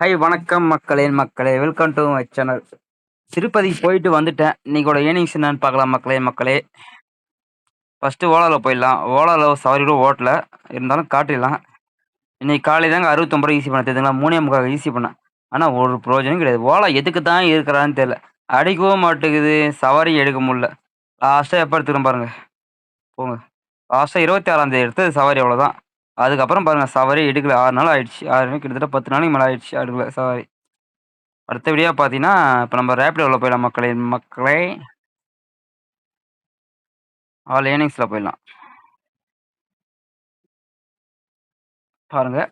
High வணக்கம் மக்களே மக்களே. Welcome to my channel Tirupati போயிட்டு வந்துட்டேன். இன்னைக்கோட ஏர்னிங்ஸ் என்னன்னு பார்க்கலாம் மக்களே மக்களே. ஃபஸ்ட்டு ஓலாவில் போயிடலாம். ஓலாவில் சவாரி கூட ஓட்டல. இருந்தாலும் காட்டிடலாம். இன்னைக்கு காலை தாங்க அறுபத்தொம்பது ரூபா ஈஸி பண்ண தெரியுதுங்களா? மூணே முக்கால் ஈஸி பண்ணேன். ஆனால் ஒரு ப்ரோஜனம் கிடையாது. ஓலா எதுக்கு தான் இருக்கிறான்னு தெரியல. அடிக்கவும் மாட்டேங்குது. சவாரி எடுக்க முடியல. லாஸ்ட்டாக எப்போ எடுத்துக்கிறோம் பாருங்கள் போங்க. லாஸ்ட்டாக இருபத்தி ஆறாம் தேதி எடுத்தது சவாரி அவ்வளோதான் அதுக்கப்புறம் பாருங்கள் சவாரி எடுக்கல ஆறு நாள் ஆயிடுச்சு. ஆறு நாள் கிட்டத்தட்ட பத்து நாளைக்கு மேலே ஆயிடுச்சு எடுக்கல சவாரி. அடுத்தபடியாக பார்த்தீங்கன்னா இப்போ நம்ம ரேப்பிடோவில் போயிடலாம் மக்களே. மக்களே ஆல் ஏர்னிங்ஸில் போயிடலாம். பாருங்கள்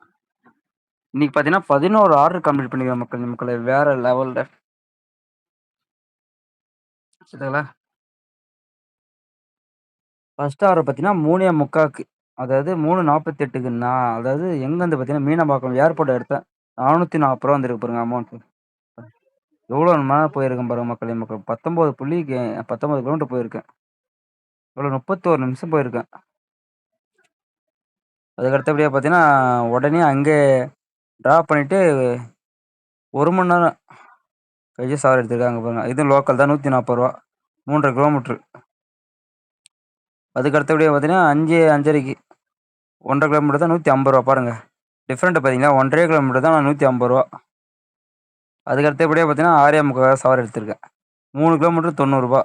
இன்னைக்கு பார்த்தீங்கன்னா பதினோரு ஆர்டர் கம்ப்ளீட் பண்ணிக்கிறேன் மக்கள் மக்களை. வேற லெவலில் சரிங்களா? ஃபர்ஸ்ட் ஆர்டர் பார்த்தீங்கன்னா மூணே முக்காக்கு அதாவது மூணு நாற்பத்தி எட்டுக்கு நான் அதாவது எங்கேருந்து பார்த்தீங்கன்னா மீனம்பாக்கம் ஏர்போர்ட் எடுத்தேன் நானூற்றி நாற்பது ரூபா வந்துருக்கு பாருங்க அமௌண்ட்டு எவ்வளோ மேலே போயிருக்கேன் பாருங்க மக்களே மக்கள். பத்தொம்போது புள்ளிக்கு பத்தொம்போது கிலோமீட்டர் போயிருக்கேன். இவ்வளோ முப்பத்தோரு நிமிஷம் போயிருக்கேன். அதுக்கடுத்தபடியாக பார்த்தீங்கன்னா உடனே அங்கே ட்ராப் பண்ணிவிட்டு ஒரு மணி நேரம் கழிச்சு சார் எடுத்துருக்காங்க பாருங்க. இதுவும் லோக்கல் தான் நூற்றி நாற்பது ரூபா. மூன்றரை கிலோமீட்ரு அதுக்கு அடுத்தபடியாக பார்த்தீங்கன்னா அஞ்சு அஞ்சரைக்கு. ஒன்றரை கிலோமீட்டர் தான் நூற்றி ஐம்பது ரூபா பாருங்கள் டிஃப்ரெண்ட்டு பார்த்தீங்களா? ஒன்றரை கிலோமீட்டர் தான் நான் நூற்றி ஐம்பது ரூபா. அதுக்கு அடுத்தபடியாக பார்த்தீங்கன்னா ஆறே முக்கால் சவாரி எடுத்திருக்கேன். மூணு கிலோமீட்டர் தொண்ணூறுரூபா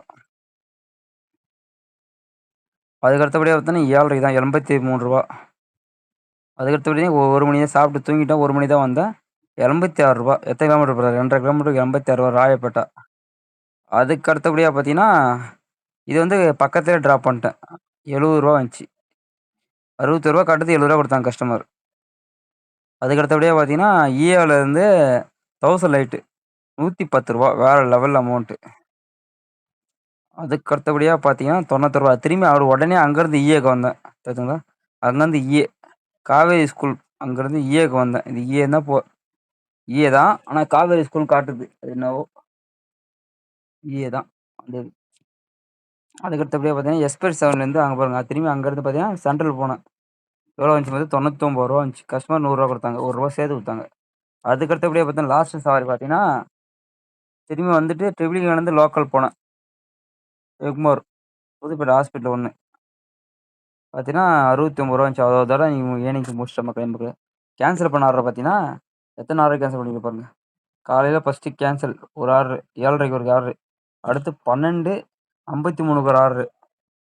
அதுக்கு அடுத்தபடியாக பார்த்தீங்கன்னா ஏழரை தான் எண்பத்தி மூணு ரூபா. அதுக்கடுத்தபடியே ஒரு மணி தான் சாப்பிட்டு தூங்கிட்டேன். ஒரு மணி தான் வந்தேன். எண்பத்தி ஆறு ரூபா. எத்தனை கிலோமீட்டர் போகிறார் ரெண்டரை கிலோமீட்டருக்கு எண்பத்தி ஆறுரூவா ராயப்பேட்டா. அதுக்கடுத்தபடியாக அதுக்கு அடுத்தபடியாக பார்த்தீங்கன்னா இது வந்து பக்கத்துலேயே ட்ராப் பண்ணிட்டேன். எழுபது ரூபா வந்துச்சு. அறுபத்தி ரூபா கட்டுறது எழுபது ரூபா கொடுத்தாங்க கஸ்டமர் அதுக்கு அடுத்தபடியாக பார்த்தீங்கன்னா இஏவிலேருந்து தௌசண்ட் லைட்டு நூற்றி பத்து ரூபா வேறு லெவல் அமௌண்ட்டு அதுக்கு அடுத்தபடியாக பார்த்தீங்கன்னா தொண்ணூத்தொரு ரூபா. திரும்பி அவர் உடனே அங்கேருந்து இஏக்கு வந்தேன். தெரிஞ்சுங்களா அங்கேருந்து ஈஏ காவேரி ஸ்கூல் அங்கேருந்து இஏக்கு வந்தேன். இது ஈஏ தான் போ இஏ தான். ஆனால் காவேரி ஸ்கூல் காட்டுது. அது என்னவோ? இஏ தான். அந்த அதுக்கு அடுத்தபடியாக பார்த்தீங்கன்னா எஸ்பெர் செவன்லேருந்து அங்கே பாருங்க. திரும்பி அங்கேருந்து பார்த்தீங்கன்னா சென்ட்ரல் போனேன். எவ்வளோ வந்துச்சு பார்த்து? தொண்ணூத்தொம்பது ரூபா வந்துச்சு. கஸ்டமர் நூறுரூவா கொடுத்தாங்க. ஒரு ரூபா சேர்த்து கொடுத்தாங்க. அதுக்கு அடுத்தபடியாக பார்த்தீங்கன்னா லாஸ்ட் சவாரி பார்த்தீங்கன்னா திரும்பி வந்துட்டு ட்ரிபிளிங்லேருந்து லோக்கல் போனேன். எக்மோர் புதுப்பேட்டை ஹாஸ்பிட்டல் ஒன்று பார்த்தீங்கன்னா அறுபத்தி ஒம்பது ரூபா வந்துச்சு. அவ்வளோ தடவை நீங்கள் ஏனிங்ஸ் முடிச்சிட்டோம் நம்ம நமக்கு கேன்சல் பண்ண ஆர்டர் பார்த்தீங்கன்னா எத்தனை ஆர்டர் கேன்சல் பண்ணிக்க பாருங்கள் காலையில் ஃபஸ்ட்டு கேன்சல் ஒரு ஆர்டர் ஏழரைக்கு ஒரு ஆர்டர் அடுத்து பன்னெண்டு ஐம்பத்தி மூணுக்கு ஒரு ஆர்டர்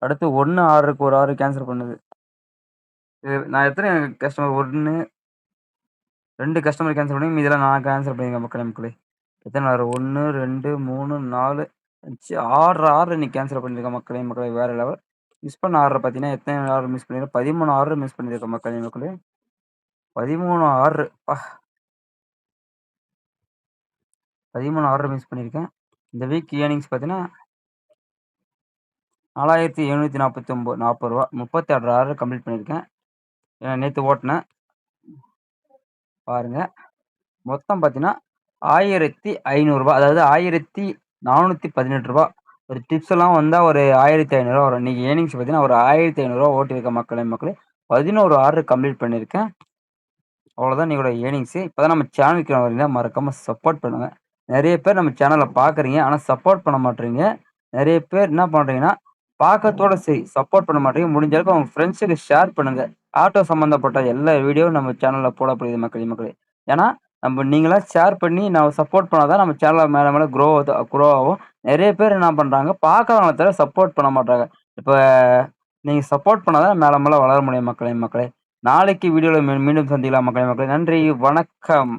அடுத்து ஒன்று ஆர்டருக்கு ஒரு ஆர்டர் கேன்சல் பண்ணுது. இது நான் எத்தனை கஸ்டமர் ஒன்று ரெண்டு கஸ்டமர் கேன்சல் பண்ணி மீதெல்லாம் நான் கேன்சல் பண்ணியிருக்கேன் மக்களே மக்களே. எத்தனை ஆர்டர் ஒன்று ரெண்டு மூணு நாலு அஞ்சு ஆர்டர் ஆர்டர் இன்னைக்கு கேன்சல் பண்ணியிருக்கேன் மக்களே மக்களே வேறு லெவல் மிஸ் பண்ண ஆர்டர் பார்த்தீங்கன்னா எத்தனை ஆர்டர் மிஸ் பண்ணியிருக்கேன் பதிமூணு ஆர்டர் மிஸ் பண்ணியிருக்கேன் மக்களே மக்களே. பதிமூணு ஆர்டர் பா. பதிமூணு ஆர்டர் மிஸ் பண்ணியிருக்கேன் இந்த வீக் ஏர்னிங்ஸ் பார்த்தீங்கன்னா நாலாயிரத்தி எழுநூற்றி நாற்பத்தி ஒம்பது நாற்பது ரூபா. முப்பத்தி ஆறு கம்ப்ளீட் பண்ணியிருக்கேன். நேற்று ஓட்டினேன். பாருங்கள் மொத்தம் பார்த்தீங்கன்னா ஆயிரத்தி ஐநூறுரூவா அதாவது ஆயிரத்தி நானூற்றி பதினெட்டு ரூபா. ஒரு டிப்ஸ் எல்லாம் வந்தால் ஒரு ஆயிரத்தி ஐநூறுரூவா வரும். இன்றைக்கி ஏர்னிங்ஸ் பார்த்தீங்கன்னா ஒரு ஆயிரத்தி ஐநூறுரூவா ஓட்டியிருக்கேன் மக்களே மக்களே. பதினோரு ஆறு கம்ப்ளீட் பண்ணியிருக்கேன். அவ்வளோதான் நீங்களோட ஏர்னிங்ஸு இப்போ தான் நம்ம சேனலுக்கு வரீங்க மறக்காமல் சப்போர்ட் பண்ணுங்கள் நிறைய பேர் நம்ம சேனலை பார்க்குறீங்க ஆனால் சப்போர்ட் பண்ண மாட்டேறீங்க. நிறைய பேர் என்ன பண்ணுறீங்கன்னா பார்க்கறதோட சரி சப்போர்ட் பண்ண மாட்டேங்க. முடிஞ்ச அளவுக்கு அவங்க ஃப்ரெண்ட்ஸுக்கு ஷேர் பண்ணுங்க. ஆட்டோ சம்மந்தப்பட்ட எல்லா வீடியோவும் நம்ம சேனலில் போடப்படுது மக்களே மக்களே. ஏன்னா நம்ம நீங்களாம் ஷேர் பண்ணி நான் சப்போர்ட் பண்ணால் தான் நம்ம சேனலில் மேலே மேலே க்ரோ க்ரோ ஆகும். நிறைய பேர் என்ன பண்ணுறாங்க பார்க்குறவங்கள தவிர சப்போர்ட் பண்ண மாட்டாங்க. இப்போ நீங்கள் சப்போர்ட் பண்ணால் தான் மேலே மேலே வளர முடியும் மக்களே மக்களே. நாளைக்கு வீடியோவில் மீண்டும் சந்திக்கலாம் மக்களே மக்களே. நன்றி வணக்கம்.